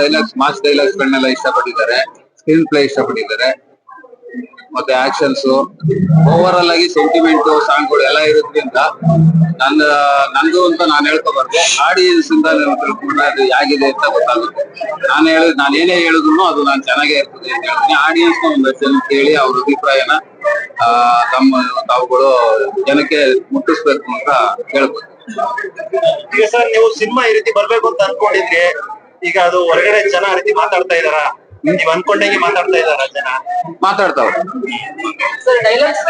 Dialogues mass dialogues ಗಳನ್ನೆಲ್ಲ ಇಷ್ಟಪಟ್ಟಿದ್ದಾರೆ screen play ಇಷ್ಟಪಟ್ಟಿದ್ದಾರೆ, ಮತ್ತೆ ಆಕ್ಷನ್ಸ್ ಓವರ್ ಆಲ್ ಆಗಿ ಸೆಂಟಿಮೆಂಟ್ ಸಾಂಗ್ಗಳು ಎಲ್ಲ ಇರೋದ್ರಿಂದ ನನ್ನ, ನಂದು ಅಂತ ನಾನು ಹೇಳ್ಕೊಬಾರ್ದು ಆಡಿಯನ್ಸ್ ಇಂದ ತಿಳ್ಕೊಂಡ್ರೆ ಅದು ಹೇಗಿದೆ ಅಂತ ಗೊತ್ತಾಗುತ್ತೆ. ನಾನು ಹೇಳ, ನಾನು ಏನೇ ಹೇಳಿದ್ರು ಅದು ನಾನು ಚೆನ್ನಾಗೇ ಇರ್ತದೆ ಅಂತ ಹೇಳ್ತೀನಿ. ಆಡಿಯನ್ಸ್ ಒಂದು ಕೇಳಿ ಅವ್ರ ಅಭಿಪ್ರಾಯನ ತಮ್ಮ, ತಾವುಗಳು ಜನಕ್ಕೆ ಮುಟ್ಟಿಸ್ಬೇಕು ಅಂತ ಹೇಳ್ಬೋದು. ಈಗ ಸರ್, ನೀವು ಸಿನಿಮಾ ಈ ರೀತಿ ಬರ್ಬೇಕು ಅಂತ ಅನ್ಕೊಂಡಿದ್ರಿ ಈಗ ಅದು ಹೊರಗಡೆ ಜನ ಆ ರೀತಿ ಮಾತಾಡ್ತಾ ಇದಾರ ನೀವ್ ಅನ್ಕೊಂಡಂಗೆ ಮಾತಾಡ್ತಾ ಇದಾರ ಜನ? ಮಾತಾಡ್ತಾವ್ ಸರ್ ಡೈಲಾಗ್ಸ್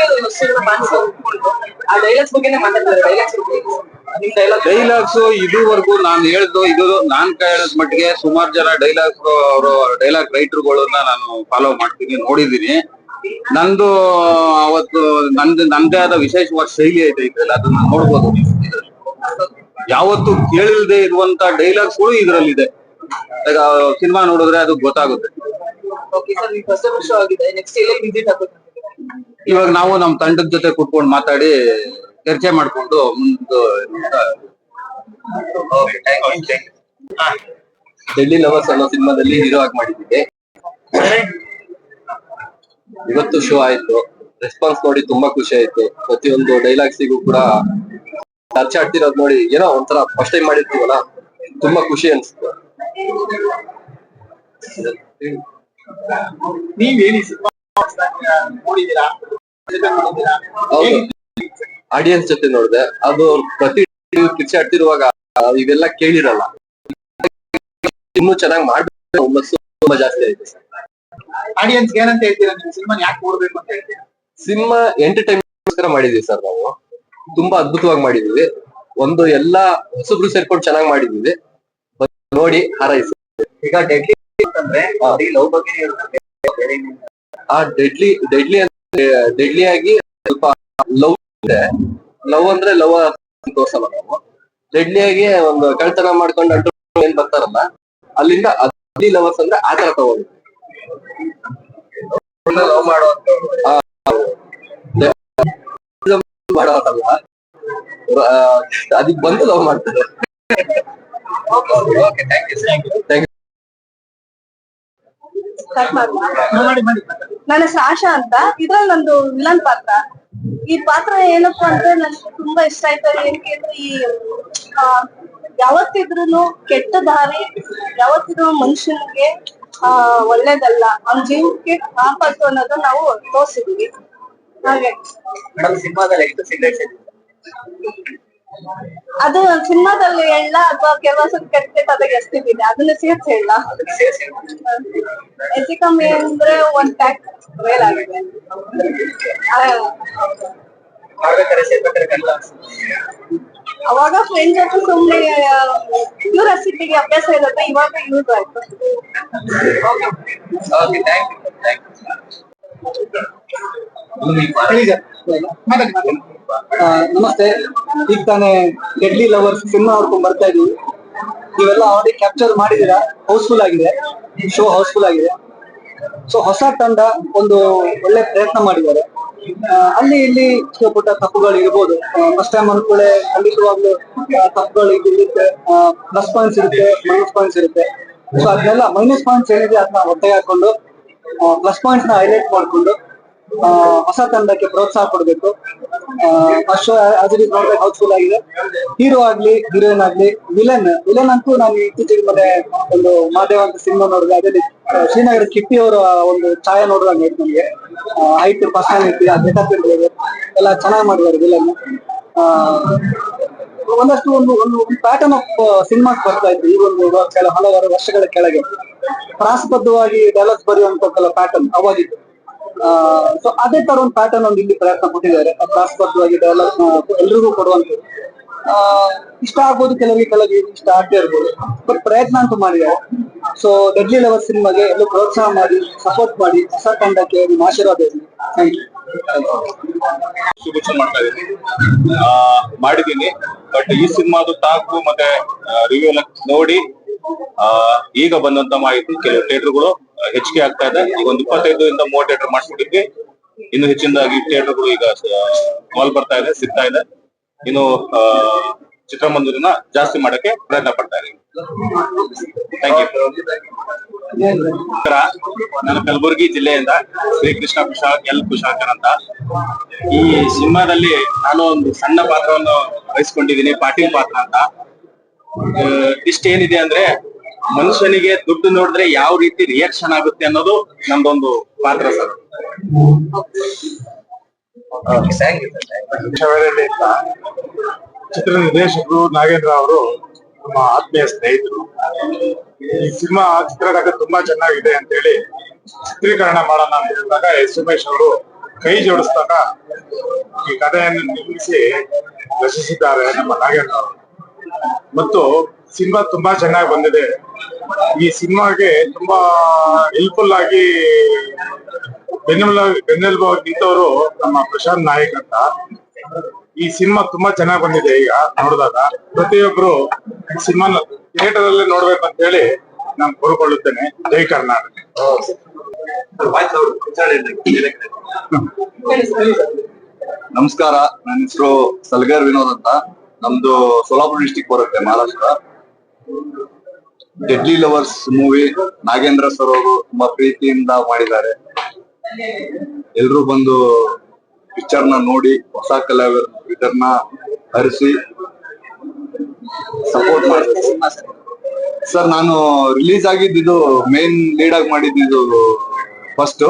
ಆ ಡೈಲಾಗ್ಸ್ ಬಗ್ಗೆನೇ ಮಾತಾಡ್ತಾರೆ ಡೈಲಾಗ್ಸ್ ನಿಮ್ ಡೈಲಾಗ್ ಡೈಲಾಗ್ಸ್ ಇದುವರೆಗೂ ನಾನು ಹೇಳ್ದು ಇದು ನಾನ್ ಹೇಳದ್ ಮಟ್ಟಿಗೆ ಸುಮಾರು ಜನ ಡೈಲಾಗ್ಸ್ ಅವರು ಡೈಲಾಗ್ ರೈಟರ್ಗಳನ್ನ ನಾನು ಫಾಲೋ ಮಾಡ್ತೀನಿ ನೋಡಿದೀನಿ ನಂದು ಅವತ್ತು ನಂದು ನಂದೇ ಆದ ವಿಶೇಷವಾದ ಶೈಲಿ ಐತೆ ಇದ್ರಲ್ಲಿ ಅದನ್ನ ನೋಡ್ಬೋದು. ಯಾವತ್ತು ಕೇಳಿಲ್ದೆ ಇರುವಂತ ಡೈಲಾಗ್ಸ್ಗಳು ಇದ್ರಲ್ಲಿದೆ. ಈಗ ಸಿನಿಮಾ ನೋಡಿದ್ರೆ ಅದು ಗೊತ್ತಾಗುತ್ತೆ. ಇವಾಗ ನಾವು ನಮ್ಮ ತಂಡದ ಜೊತೆ ಕುತ್ಕೊಂಡು ಮಾತಾಡಿ ಚರ್ಚೆ ಮಾಡ್ಕೊಂಡು ಮುಂದೆ ಡೆಲ್ಲಿ ಲವರ್ಸ್ ಅನ್ನೋ ಸಿನಿಮಾದಲ್ಲಿ ಹೀರೋ ಆಗಿ ಮಾಡಿದ್ದೀವಿ. ಇವತ್ತು ಶೋ ಆಯ್ತು. ರೆಸ್ಪಾನ್ಸ್ ನೋಡಿ ತುಂಬಾ ಖುಷಿ ಆಯ್ತು. ಪ್ರತಿಯೊಂದು ಡೈಲಾಗ್ಸಿಗೂ ಕೂಡ ಚರ್ಚೆ ಆಡ್ತಿರೋದು ನೋಡಿ ಏನೋ ಒಂಥರ ಫಸ್ಟ್ ಟೈಮ್ ಮಾಡಿರ್ತೀವಲ್ಲ ತುಂಬಾ ಖುಷಿ ಅನ್ಸುತ್ತೆ. ನೀವೇನಿ ನೋಡಿದೀರಾ ಹೌದು. ಆಡಿಯನ್ಸ್ ಜೊತೆ ನೋಡಿದೆ ಅದು ಪ್ರತಿ ಕಿರ್ಚಿ ಆಡ್ತಿರುವಾಗ ಇವೆಲ್ಲ ಕೇಳಿರಲ್ಲ. ಇನ್ನು ಚೆನ್ನಾಗಿ ಮಾಡ್ಬೇಕು ಹುಮ್ಮಸ್ಸು ತುಂಬಾ ಜಾಸ್ತಿ ಆಯ್ತು. ಆಡಿಯನ್ಸ್ ಏನಂತ ಹೇಳ್ತೀರಾ ನೀವು? ಸಿನಿಮಾ ಯಾಕೆ ನೋಡ್ಬೇಕು ಅಂತ ಹೇಳ್ತೀರಾ? ಸಿನಿಮಾ ಎಂಟರ್ಟೈನ್ಮೆಂಟ್ ಮಾಡಿದೀವಿ ಸರ್ ನಾವು. ತುಂಬಾ ಅದ್ಭುತವಾಗಿ ಮಾಡಿದೀವಿ. ಒಂದು ಎಲ್ಲಾ ಹೊಸಬ್ರು ಸೇರ್ಕೊಂಡು ಚೆನ್ನಾಗಿ ಮಾಡಿದೀವಿ. ನೋಡಿ ಹಾರೈಸಿ. ಈಗ ಡೆಡ್ಲಿ ಅಂತಂದ್ರೆ ಲವ್ ಬಗ್ಗೆ ಆ ಡೆಡ್ಲಿ ಡೆಡ್ಲಿ ಡೆಡ್ಲಿ ಆಗಿ ಸ್ವಲ್ಪ ಲವ್ ಇದೆ. ಲವ್ ಅಂದ್ರೆ ಲವ್ ತೋರ್ಸಲ್ಲ ನಾವು. ಡೆಡ್ಲಿ ಆಗಿ ಒಂದು ಕಳ್ತನ ಮಾಡ್ಕೊಂಡು ಅಂಟು ಏನ್ ಬರ್ತಾರಲ್ಲ ಅಲ್ಲಿಂದ ಅದ್ಲಿ ಲವರ್ಸ್ ಅಂದ್ರೆ ಆತರ ತಗೊಂಡು ಲವ್ ಮಾಡೋ ಮಾಡೋದಲ್ಲ ಅದಕ್ಕೆ ಬಂದು ಲವ್ ಮಾಡ್ತಾರೆ. ಥ್ಯಾಂಕ್ ಯು ನನ್ನ ಹೆಸರು ಆಶಾ ಅಂತ. ಇದ್ರಲ್ಲಿ ನಂದು ವಿಲನ್ ಪಾತ್ರ. ಈ ಪಾತ್ರ ಏನಪ್ಪಾ ಅಂದ್ರೆ ನನ್ಗೆ ತುಂಬಾ ಇಷ್ಟ ಆಯ್ತು. ಏನಕ್ಕೆ ಅಂದ್ರೆ ಈ ಯಾವತ್ತಿದ್ರು ಯಾವತ್ತಿದ್ರೂನು ಕೆಟ್ಟ ದಾರಿ ಯಾವತ್ತಿದ್ರು ಮನುಷ್ಯನಿಗೆ ಆ ಒಳ್ಳೇದಲ್ಲ. ಅವ್ನ ಜೀವಕ್ಕೆ ಆಪತ್ತು ಅನ್ನೋದು ನಾವು ತೋರಿಸಿದೀವಿ. ಹಾಗೆ. ಸಿನಿಮಾದಲ್ಲಿ ಅದು ಸಿನಿಮಾದಲ್ಲಿ ಹೇಳ ಅಥವಾ ಕೆಲವೊಂದು ಕೆಟ್ಟ ಅದಕ್ಕೆ ಎಷ್ಟಿದೆ ಅದನ್ನ ಸೇರ್ಸಿ ಹೇಳ ಹೆಚ್ಚು ಕಮ್ಮಿ ಅಂದ್ರೆ ಒಂದ್ ಪ್ಯಾಕ್ ವೇಲ್ ಆಗಿದೆ. ಅವಾಗ ಫ್ರೆಂಡ್ಸ್ ಜೊತೆ ಸುಮ್ನೆ ಕ್ಯೂರಿಯಾಸಿಟಿಗೆ ಅಭ್ಯಾಸ ಇರುತ್ತೆ ಇವಾಗ ಯೂಸ್ ಆಯ್ತು. ಓಕೆ ಥ್ಯಾಂಕ್ ಯು ಥ್ಯಾಂಕ್ ಆ, ನಮಸ್ತೆ. ಈಗ ತಾನೇ ಡೆಡ್ಲಿ ಲವರ್ಸ್ ಸಿನಿಮಾ ನೋಡ್ಕೊಂಡ್ ಬರ್ತಾ ಇದೀವಿ ನೀವೆಲ್ಲ ಆಲ್ರೆಡಿ ಕ್ಯಾಪ್ಚರ್ ಮಾಡಿದೀರಾ ಹೌಸ್ಫುಲ್ ಆಗಿದೆ. ಶೋ ಹೌಸ್ಫುಲ್ ಆಗಿದೆ. ಸೊ ಹೊಸ ತಂಡ ಒಂದು ಒಳ್ಳೆ ಪ್ರಯತ್ನ ಮಾಡಿದ್ದಾರೆ. ಅಲ್ಲಿ ಇಲ್ಲಿ ಚಿಕ್ಕ ಪುಟ್ಟ ತಪ್ಪುಗಳು ಇರ್ಬೋದು. ಫಸ್ಟ್ ಟೈಮ್ ಅನ್ಕೊಳ್ಳೆ ಖಂಡಿತವಾಗ್ಲೂ ತಪ್ಪುಗಳು ಇರುತ್ತೆ. ಪ್ಲಸ್ ಪಾಯಿಂಟ್ಸ್ ಇರುತ್ತೆ ಮೈನಸ್ ಪಾಯಿಂಟ್ಸ್ ಇರುತ್ತೆ. ಸೊ ಅದನ್ನೆಲ್ಲ ಮೈನಸ್ ಪಾಯಿಂಟ್ಸ್ ಏನಿದೆ ಅದನ್ನ ಒತ್ತೆ ಹಾಕೊಂಡು ಪ್ಲಸ್ ಪಾಯಿಂಟ್ಸ್ನ ಹೈಲೈಟ್ ಮಾಡ್ಕೊಂಡು ಹೊಸ ತಂಡಕ್ಕೆ ಪ್ರೋತ್ಸಾಹ ಕೊಡಬೇಕು. ಫಸ್ಟ್ ಇಸ್ ನೋಡ್ಬೇಕು ಹೌಸ್ಫುಲ್ ಆಗಿದೆ. ಹೀರೋ ಆಗ್ಲಿ ಹೀರೋಯಿನ್ ಆಗ್ಲಿ ವಿಲನ್ ವಿಲನ್ ಅಂತೂ ನಾನು ಇತ್ತೀಚೆಗೆ ಮೊನ್ನೆ ಒಂದು ಮಾದೇವ ಅಂತ ಸಿನಿಮಾ ನೋಡಿದೆ. ಆ, ಶ್ರೀನಗರ ಕಿಟ್ಟಿ ಅವರ ಒಂದು ಛಾಯಾ ನೋಡಿದಾಗ ಆಯ್ತು ನಮಗೆ. ಹೈಟ್ ಪರ್ಸನಾಲಿಟಿ ಗೆಟಪ್ ಇರ್ಬೋದು ಎಲ್ಲ ಚೆನ್ನಾಗಿ ಮಾಡಿದ್ದಾರೆ ವಿಲನ್. ಒಂದಷ್ಟು ಒಂದು ಒಂದು ಪ್ಯಾಟರ್ನ್ ಆಫ್ ಸಿನಿಮಾಸ್ ಬರ್ತಾ ಇತ್ತು. ಈ ಒಂದು ಹಲವಾರು ವರ್ಷಗಳ ಕೆಳಗೆ. ಪ್ರಾಸಬದ್ಧವಾಗಿ ಡೈಲಾಗ್ಸ್ ಬರೆಯುವಂತ ಕೆಲ ಪ್ಯಾಟರ್ನ್ ಅವಾಗಿತ್ತು. ಸೊ ಅದೇ ತರ ಒಂದು ಪ್ಯಾಟರ್ನ್ ಒಂದು ಇಲ್ಲಿ ಪ್ರಯತ್ನ ಕೊಟ್ಟಿದ್ದಾರೆ. ಪ್ರಾಸಬದ್ಧವಾಗಿ ಡೆವಲಪ್ ಎಲ್ರಿಗೂ ಕೊಡುವಂಥದ್ದು. ಇಷ್ಟ ಆಗ್ಬೋದು ಕೆಲವರಿಗೆ ಕೆಲವರಿಗೆ ಇಷ್ಟ ಆಗ್ತಾ ಇರ್ಬೋದು. ಬಟ್ ಪ್ರಯತ್ನ ಅಂತೂ ಮಾಡಿದ್ದಾರೆ. ಸೊ ಡೆಡ್ಲಿ ಲವರ್ ಸಿನಿಮಾಗೆ ಎಲ್ಲೂ ಪ್ರೋತ್ಸಾಹ ಮಾಡಿ ಸಪೋರ್ಟ್ ಮಾಡಿ, ಹೊಸ ತಂಡಕ್ಕೆ ನಿಮ್ಮ ಆಶೀರ್ವಾದ ಇರಲಿ ಥ್ಯಾಂಕ್ ಯು ಮಾಡ್ತಾ ಇದ್ದೀನಿ. ಮಾಡಿದ್ದೀನಿ. ಬಟ್ ಈ ಸಿನಿಮಾದು ಟಾಕು ಮತ್ತೆ ರಿವ್ಯೂ ಎಲ್ಲ ನೋಡಿ ಆ, ಈಗ ಬಂದಂತ ಮಾಹಿತಿ ಕೆಲವು ಥಿಯೇಟರ್ಗಳು ಹೆಚ್ಚಿಗೆ ಆಗ್ತಾ ಇದೆ. ಈಗ ಒಂದು ಇಪ್ಪತ್ತೈದರಿಂದ ಮೂವತ್ತು ಥಿಯೇಟರ್ ಮಾಡಿಸ್ಬಿಟ್ಟಿದ್ವಿ ಇನ್ನು ಹೆಚ್ಚಿನದಾಗಿ ಥಿಯೇಟರ್ಗಳು ಈಗ ಮಾಲ್ ಬರ್ತಾ ಇದೆ ಸಿಗ್ತಾ ಇದೆ. ಇನ್ನು ಚಿತ್ರಮಂದಿರನ ಜಾಸ್ತಿ ಮಾಡಕ್ಕೆ ಪ್ರಯತ್ನ ಪಡ್ತಾ ಇದೆ ಥ್ಯಾಂಕ್ ನಾನು ಕಲಬುರಗಿ ಜಿಲ್ಲೆಯಿಂದ ಶ್ರೀ ಕೃಷ್ಣ ಕುಶಾಕ್ ಎಲ್ ಕುಶಾಕರ್ ಅಂತ. ಈ ಸಿನಿಮಾದಲ್ಲಿ ನಾನು ಒಂದು ಸಣ್ಣ ಪಾತ್ರವನ್ನು ವಹಿಸ್ಕೊಂಡಿದ್ದೀನಿ ಪಾಟೀಲ್ ಪಾತ್ರ ಅಂತ. ಆ, ಇಷ್ಟೇನಿದೆ ಅಂದ್ರೆ ಮನುಷ್ಯನಿಗೆ ದುಡ್ಡು ನೋಡಿದ್ರೆ ಯಾವ ರೀತಿ ರಿಯಾಕ್ಷನ್ ಆಗುತ್ತೆ ಅನ್ನೋದು ನಮ್ದೊಂದು ಪಾತ್ರ ಸರ್. ಚಿತ್ರ ನಿರ್ದೇಶಕರು ನಾಗೇಂದ್ರ ಅವರು ನಮ್ಮ ಆತ್ಮೀಯ ಸ್ನೇಹಿತರು. ಈ ಸಿನಿಮಾ ಚಿತ್ರದಾಗ ತುಂಬಾ ಚೆನ್ನಾಗಿದೆ ಅಂತ ಹೇಳಿ ಚಿತ್ರೀಕರಣ ಮಾಡೋಣ ಅಂತ ಹೇಳಿದಾಗ ಎಸ್ ಉಮೇಶ್ ಅವರು ಕೈ ಜೋಡಿಸಿದಾಗ ಈ ಕಥೆಯನ್ನು ನಿರ್ಮಿಸಿ ರಚಿಸಿದ್ದಾರೆ ನಮ್ಮ ನಾಗೇಂದ್ರ ಅವರು. ಮತ್ತು ಸಿನಿಮಾ ತುಂಬಾ ಚೆನ್ನಾಗಿ ಬಂದಿದೆ. ಈ ಸಿನಿಮಾಗೆ ತುಂಬಾ ಹೆಲ್ಪ್ಫುಲ್ ಆಗಿ ಬೆನ್ನೆಲುಬು ಬೆನ್ನೆಲುಬಾಗಿ ನಿಂತವರು ನಮ್ಮ ಪ್ರಶಾಂತ್ ನಾಯಕ್ ಅಂತ. ಈ ಸಿನಿಮಾ ತುಂಬಾ ಚೆನ್ನಾಗಿ ಬಂದಿದೆ ಈಗ ನೋಡಿದಾಗ. ಪ್ರತಿಯೊಬ್ರು ಸಿನಿಮಾನ ಥಿಯೇಟರ್ ಅಲ್ಲೇ ಅಂತ ಹೇಳಿ ನಾನು ಕೋರ್ಕೊಳ್ಳುತ್ತೇನೆ. ಜೈ ಕರ್ನಾಟಕ. ನಮಸ್ಕಾರ. ನನ್ನ ಹೆಸರು ಸಲ್ಗರ್ ವಿನೋದ್ ಅಂತ. ನಮ್ದು ಸೋಲಾಪುರ ಡಿಸ್ಟಿಕ್ ಬರುತ್ತೆ, Maharashtra. Deadly lovers movie Nagendra sir ಅವರು ತುಂಬಾ ಪ್ರೀತಿಯಿಂದ ಮಾಡಿದ್ದಾರೆ. ಎಲ್ರು ಬಂದು ಪಿಕ್ಚರ್ನ ನೋಡಿ, ಹೊಸ ಕಲಾವಿದರನ್ನ ಹರಿಸಿ ಸಪೋರ್ಟ್ ಮಾಡಬೇಕು ಸರ್ ನಾನು ರಿಲೀಸ್ ಆಗಿದ್ದು ಮೇನ್ ಲೀಡ್ ಆಗಿ ಮಾಡಿದ್ದು ಫಸ್ಟ್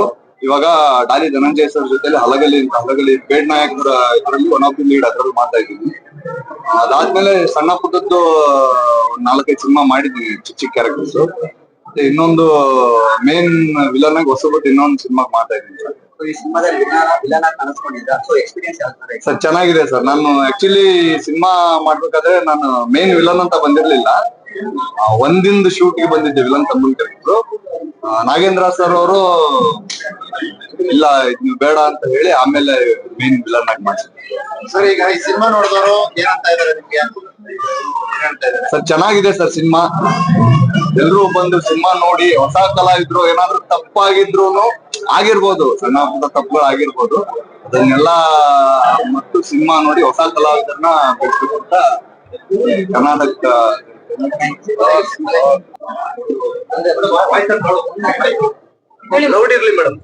ಇವಾಗ ಡಾಲಿ ಧನಂಜಯ ಸರ್ ಜೊತೆಲಿ ಹಲಗಲಿ ಅಂತ ಹಲಗಲಿ ಬೇಡ್ ನಾಯಕ್ ಇದರಲ್ಲಿ ಒನ್ ಆಫ್ ದಿ ಲೀಡ್ ಅದ್ರಲ್ಲಿ ಮಾಡ್ತಾ ಇದ್ದೀನಿ. ಅದಾದ್ಮೇಲೆ ಸಣ್ಣ ಪುಟ್ಟದ್ದು ನಾಲ್ಕೈದು ಸಿನಿಮಾ ಮಾಡಿದ್ದೀನಿ ಚಿಕ್ಕ ಚಿಕ್ಕ ಕ್ಯಾರೆಕ್ಟರ್ಸ್ ಇನ್ನೊಂದು ಮೇನ್ ವಿಲನ್ ಆಗಿ ಹೊಸಬಿಟ್ಟು ಇನ್ನೊಂದು ಸಿನಿಮಾ ಮಾಡ್ತಾ ಇದ್ದೀನಿ ಸರ್. ಸರ್ ಚೆನ್ನಾಗಿದೆ ಸರ್. ನಾನು ಆಕ್ಚುಲಿ ಸಿನಿಮಾ ಮಾಡ್ಬೇಕಾದ್ರೆ ನಾನು ಮೇನ್ ವಿಲನ್ ಅಂತ ಬಂದಿರ್ಲಿಲ್ಲ. ಆ, ಒಂದಿಂದು ಶೂಟ್ಗೆ ಬಂದಿದ್ದೆ ವಿಲನ್ ತಮ್ಮನ್ ಕರೆಕ್ಟ್ರು ನಾಗೇಂದ್ರ ಸರ್ ಅವರು ಇಲ್ಲ ಇದು ಬೇಡ ಅಂತ ಹೇಳಿ ಆಮೇಲೆ ಮೇನ್ ವಿಲನ್ ಆಗಿ ಮಾಡ್ತಾರೆ ಸರ್ ಈಗ ಈ ಸಿನಿಮಾ ನೋಡಿದವರು ಏನಂತ ಇದಾರೆ ನಿಮ್ಗೆ? ಸರ್ ಚೆನ್ನಾಗಿದೆ ಸರ್ ಸಿನಿಮಾ. ಎಲ್ರು ಬಂದು ಸಿನಿಮಾ ನೋಡಿ ಹೊಸ ಕಲಾವಿದ್ರು ಏನಾದ್ರು ತಪ್ಪಾಗಿದ್ರು ಆಗಿರ್ಬೋದು ಸಣ್ಣ ಪುಟ್ಟ ತಪ್ಪುಗಳು ಆಗಿರ್ಬೋದು. ಅದನ್ನೆಲ್ಲ ಮತ್ತು ಸಿನಿಮಾ ನೋಡಿ ಹೊಸ ಕಲಾವಿದರನ್ನ ಬೆಳೆಸ್ಬೇಕು ಅಂತ ಕರ್ನಾಟಕ ಮೇಡಮ್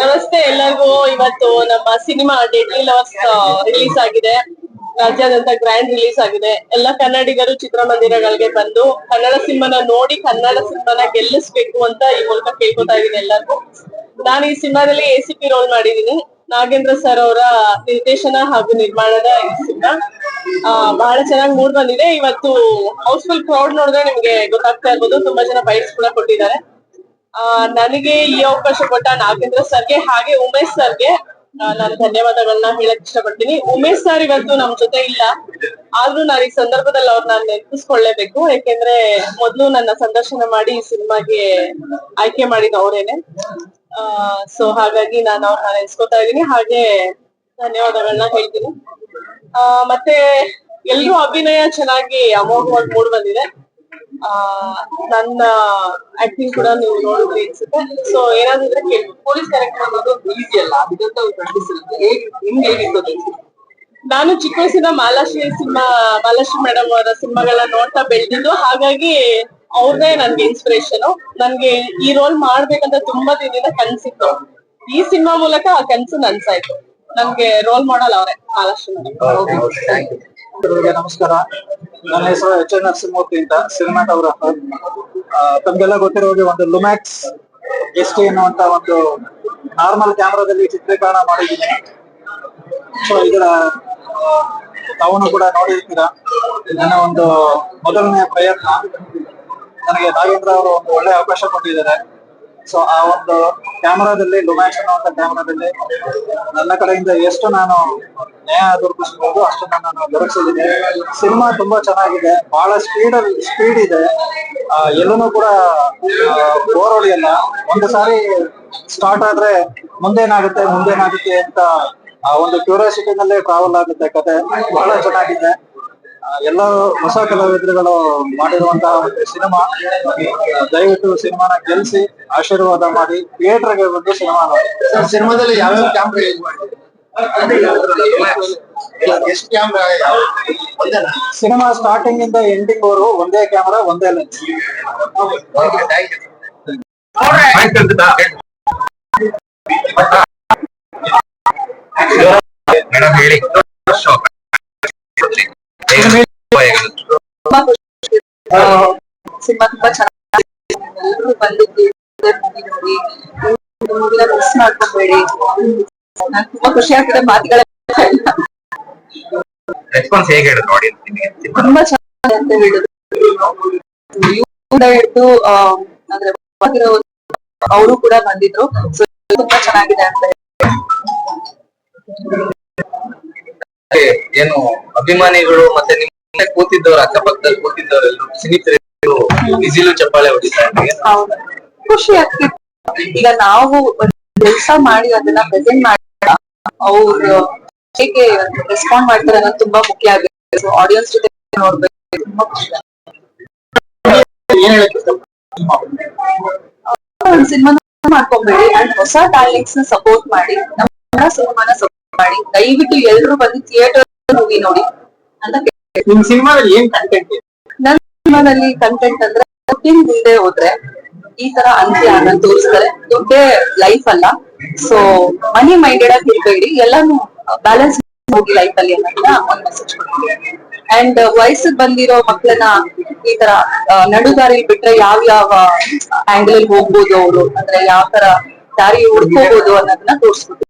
ನಮಸ್ತೆ ಎಲ್ಲರಿಗೂ. ಇವತ್ತು ನಮ್ಮ ಸಿನಿಮಾ ಡೆಡ್ಲಿ ಲವರ್ಸ್ ರಿಲೀಸ್ ಆಗಿದೆ. ರಾಜ್ಯಾದ್ಯಂತ ಗ್ರ್ಯಾಂಡ್ ರಿಲೀಸ್ ಆಗಿದೆ. ಎಲ್ಲ ಕನ್ನಡಿಗರು ಚಿತ್ರಮಂದಿರಗಳಿಗೆ ಬಂದು ಕನ್ನಡ ಸಿನಿಮಾನ ನೋಡಿ ಕನ್ನಡ ಸಿನಿಮಾನ ಗೆಲ್ಲಿಸ್ಬೇಕು ಅಂತ ಈ ಮೂಲಕ ಕೇಳ್ಕೊತಾ ಇದ್ದೀನಿ ಎಲ್ಲರಿಗೂ. ನಾನು ಈ ಸಿನಿಮಾದಲ್ಲಿ ಎ ಸಿ ಪಿ ರೋಲ್ ಮಾಡಿದೀನಿ ನಾಗೇಂದ್ರ ಸರ್ ಅವರ ನಿರ್ದೇಶನ ಹಾಗೂ ನಿರ್ಮಾಣದ ಆ, ಬಹಳ ಚೆನ್ನಾಗಿ ಮೂಡ್ ಬಂದಿದೆ. ಇವತ್ತು ಹೌಸ್ಫುಲ್ ಕ್ರೌಡ್ ನೋಡಿದ್ರೆ ನಿಮ್ಗೆ ಗೊತ್ತಾಗ್ತಾ ಇರ್ಬೋದು. ತುಂಬಾ ಜನ ಬೈಟ್ಸ್ ಕೂಡ ಕೊಟ್ಟಿದ್ದಾರೆ. ಆ, ನನಗೆ ಈ ಅವಕಾಶ ಕೊಟ್ಟ ನಾಗೇಂದ್ರ ಸರ್ಗೆ ಹಾಗೆ ಉಮೇಶ್ ಸರ್ಗೆ ನಾನು ಧನ್ಯವಾದಗಳನ್ನ ಹೇಳಕ್ ಇಷ್ಟಪಡ್ತೀನಿ. ಉಮೇಶ್ ಸರ್ ಇವತ್ತು ನಮ್ ಜೊತೆ ಇಲ್ಲ. ಆದ್ರೂ ನಾನು ಈ ಸಂದರ್ಭದಲ್ಲಿ ಅವ್ರನ್ನ ನೆನಪಿಸ್ಕೊಳ್ಳೇಬೇಕು. ಯಾಕೆಂದ್ರೆ ಮೊದ್ಲು ನನ್ನ ಸಂದರ್ಶನ ಮಾಡಿ ಈ ಸಿನಿಮಾಗೆ ಆಯ್ಕೆ ಮಾಡಿದ ಅವರೇನೆ. ಸೊ ಹಾಗಾಗಿ ನಾನು ಅವ್ರನ್ನ ನೆನ್ಸ್ಕೊತಾ ಇದ್ದೀನಿ. ಹಾಗೆ ಧನ್ಯವಾದಗಳನ್ನ ಹೇಳ್ತೀನಿ. ಆ, ಮತ್ತೆ ಎಲ್ರೂ ಅಭಿನಯ ಚೆನ್ನಾಗಿ ಅಮೋಘವಾಗಿ ಮೂಡ್ ಬಂದಿದೆ. ನನ್ನ ಆಕ್ಟಿಂಗ್ ಕೂಡ ನೀವು ನೋಡಿದ್ರಿ ಅನ್ಸುತ್ತೆ. ಸೊ ಏನಾದ್ರು ಪೊಲೀಸ್ ಕ್ಯಾರೆಕ್ಟರ್ ಅನ್ನೋದು ಈಸಿ ಅಲ್ಲ. ಅದಕ್ಕಂತ ಹೇಗೆ ನಿಮ್ಗೆ ನಾನು ಚಿಕ್ಕ ವಯಸ್ಸಿನ ಮಾಲಾಶ್ರೀ ಸಿನಿಮಾ ಮಾಲಾಶ್ರೀ ಮೇಡಮ್ ಅವರ ಸಿನಿಮಾಗಳನ್ನ ನೋಡ್ತಾ ಬೆಳೆದಿದ್ದು. ಹಾಗಾಗಿ ಅವ್ರದೇ ನನ್ಗೆ ಇನ್ಸ್ಪಿರೇಷನ್ ನನ್ಗೆ ಈ ರೋಲ್ ಮಾಡ್ಬೇಕಂತ ತುಂಬಾ ದಿನದಿಂದ ಕನ್ಸಿತ್ತು. ಈ ಸಿನಿಮಾ ಮೂಲಕ ಆ ಕನ್ಸು ನನ್ಸಾಯ್ತು. ನನ್ಗೆ ರೋಲ್ ಮಾಡಲ್ ಅವ್ರೆ ಮಹಾಲಕ್ಷ್ಮಿ ನಮಸ್ಕಾರ. ನನ್ನ ಹೆಸರು ಎಚ್ ಎನ್ ನರಸಿಂಹಮೂರ್ತಿ ಅಂತ ಸಿನಿಮಾಟೋಗ್ರಾಫರ್ ತಮ್ಗೆಲ್ಲ ಗೊತ್ತಿರೋ ಹಾಗೆ ಒಂದು ಲುಮ್ಯಾಕ್ಸ್ ಎಸ್ ಟಿ ಅನ್ನುವಂತ ಒಂದು ನಾರ್ಮಲ್ ಕ್ಯಾಮ್ರಾದಲ್ಲಿ ಚಿತ್ರೀಕರಣ ಮಾಡಿದ್ದೀನಿ. ಸೊ ಇದರ ತಾವನು ಕೂಡ ನೋಡಿರ್ತೀರಾ? ನನ್ನ ಒಂದು ಮೊದಲನೇ ಪ್ರಯತ್ನ. ನನಗೆ ನಾಗೇಂದ್ರ ಅವರು ಒಂದು ಒಳ್ಳೆ ಅವಕಾಶ ಕೊಟ್ಟಿದ್ದಾರೆ. ಸೊ ಆ ಒಂದು ಕ್ಯಾಮರಾದಲ್ಲಿ ಲುಮ್ಯಾಕ್ಸ್ ಅನ್ನುವಂತ ಕ್ಯಾಮರಾದಲ್ಲಿ ನನ್ನ ಕಡೆಯಿಂದ ಎಷ್ಟು ನಾನು ನ್ಯಾಯ ದೊರಕಿಸಬಹುದು ಅಷ್ಟು ನಾನು ದೊರಕಿಸಿದ್ದೀನಿ. ಸಿನಿಮಾ ತುಂಬಾ ಚೆನ್ನಾಗಿದೆ. ಬಹಳ ಸ್ಪೀಡ್ ಸ್ಪೀಡ್ ಇದೆ. ಎಲ್ಲೂ ಕೂಡ ಬೋರ್ ಹೊಡೆಯಲ್ಲ ಒಂದು ಸಾರಿ ಸ್ಟಾರ್ಟ್ ಆದ್ರೆ ಮುಂದೇನಾಗುತ್ತೆ ಮುಂದೇನಾಗುತ್ತೆ ಅಂತ, ಆ, ಒಂದು ಕ್ಯೂರಿಯಾಸಿಟಿನಲ್ಲೇ ಟ್ರಾವೆಲ್ ಆಗುತ್ತೆ ಕತೆ. ಬಹಳ ಚೆನ್ನಾಗಿದೆ. ಆ, ಎಲ್ಲ ಹೊಸ ಕಲಾವಿದರುಗಳು ಮಾಡಿರುವಂತಹ ಒಂದು ಸಿನಿಮಾ. ದಯವಿಟ್ಟು ಸಿನಿಮಾನ ಗೆಲ್ಸಿ ಆಶೀರ್ವಾದ ಮಾಡಿ ಥಿಯೇಟರ್ಗೆ ಬಂದು ಸಿನಿಮಾ ನೋಡಿ. ಸರ್ ಸಿನಿಮಾದಲ್ಲಿ ಯಾವ್ಯಾವ ಕ್ಯಾಮ್ರಾ ಯೂಸ್ ಮಾಡಿದ್ರಿ ಎಷ್ಟು ಕ್ಯಾಮ್ರಾ ಒಂದೇನಾ? ಸಿನಿಮಾ ಸ್ಟಾರ್ಟಿಂಗ್ ಇಂದ ಎಂಡಿಂಗ್ ಅವರು ಒಂದೇ ಕ್ಯಾಮರಾ ಒಂದೇ ಲೆನ್ಸ್ ಮೇಡಮ್ ಹೇಳಿ ಸಿನಿಮಾ ತುಂಬಾ ಚೆನ್ನಾಗಿ ಎಲ್ಲರೂ ಬಂದಿದ್ದು movie ನೋಡಿ ಮೂವಿನ ಮಿಸ್ ಮಾಡ್ಕೊಬೇಡಿ ನಂಗೆ ತುಂಬಾ ಖುಷಿ ಆಗ್ತಿದೆ ಮಾತುಗಳ ರೆಸ್ಪಾನ್ಸ್ ಹೇಗೆ ಹೇಳಿದ್ರು ನೋಡಿ ತುಂಬಾ ಚೆನ್ನಾಗಿ ಅಂತ ಹೇಳಿದ್ರು ಇವ್ರಿಂದ ಹಿಡ್ದು ಆ, ಅಂದ್ರೆ ಅವರು ಕೂಡ ಬಂದಿದ್ರು ಸೊ ತುಂಬಾ ಚೆನ್ನಾಗಿದೆ ಅಂತ ಹೇಳಿ ಏನು ಅಭಿಮಾನಿಗಳು ಮತ್ತೆ ನಿಮ್ಮ ಕೂತಿದ್ದವ್ರ ಅಕ್ಕಪಕ್ಕದಲ್ಲಿ ಕೂತಿದ್ದವರೆಲ್ಲರೂ ಸ್ನೇಹಿತರು ಬಿಸಿಲು ಚಪ್ಪಾಳೆ ಹೊಡಿತಾ ಹೌದು. ಖುಷಿ ಆಗ್ತಿತ್ತು. ಈಗ ನಾವು ಕೆಲಸ ಮಾಡಿ ಅದನ್ನ ಪ್ರೆಸೆಂಟ್ ಮಾಡಿ ಅವ್ರು ಹೇಗೆ ರೆಸ್ಪಾಂಡ್ ಮಾಡ್ತಾರೆ ಅನ್ನೋದು ತುಂಬಾ ಮುಖ್ಯ ಆಗುತ್ತೆ ಸೊ ಆಡಿಯನ್ಸ್ ಜೊತೆ ನೋಡ್ಬೇಕು ತುಂಬಾ ಖುಷಿ ಏನ್ ಹೇಳಕ್ ಸಿನಿಮಾ ಮಾಡ್ಕೊಂಬೇಡಿ ಅಂಡ್ ಹೊಸ ಟ್ಯಾಲೆಂಟ್ಸ್ನ ಸಪೋರ್ಟ್ ಮಾಡಿ ನಮ್ಮ ಸಿನಿಮಾನ ಸಪೋರ್ಟ್ ಮಾಡಿ. ದಯವಿಟ್ಟು ಎಲ್ರು ಬಂದು ಥಿಯೇಟರ್ ಮೂವಿ ನೋಡಿ ಅಂತ ಕೇಳ್ತೀನಿ. ನಿಮ್ ಸಿನಿಮಾದಲ್ಲಿ ಏನ್ ಕಂಟೆಂಟ್ ಇದೆ? ನನ್ನ ಸಿನಿಮಾದಲ್ಲಿ ಕಂಟೆಂಟ್ ಅಂದ್ರೆ ದುಡ್ಡಿನ ಹಿಂದೆ ಹೋದ್ರೆ ಈ ತರ ಅಂತ್ಯ ಅನ್ನೋದು ತೋರಿಸ್ತಾರೆ. ದುಡ್ಡೇ ಲೈಫ್ ಅಲ್ಲ. ಸೊ ಮನಿ ಮೈಂಡೆಡ್ ಆಗಿ ಇರ್ಬೇಡಿ ಎಲ್ಲಾನು ಬ್ಯಾಲೆನ್ಸ್ ಹೋಗಿ ಲೈಫ್ ಅಲ್ಲಿ ಅನ್ನೋದನ್ನ ಒಂದು ಮೆಸೇಜ್ ಕೊಡ್ತೀನಿ. ಅಂಡ್ ವಯಸ್ಸಿಗೆ ಬಂದಿರೋ ಮಕ್ಕಳನ್ನ ಈ ತರ ನಡುದಾರಿ ಬಿಟ್ರೆ ಯಾವ ಯಾವ ಆಂಗಲ್ ಅಲ್ಲಿ ಹೋಗ್ಬೋದು ಅವರು? ಅಂದ್ರೆ ಯಾವ ತರ ದಾರಿ ಹುಡ್ಕೋಬಹುದು ಅನ್ನೋದನ್ನ ತೋರಿಸ್ಬೋದು.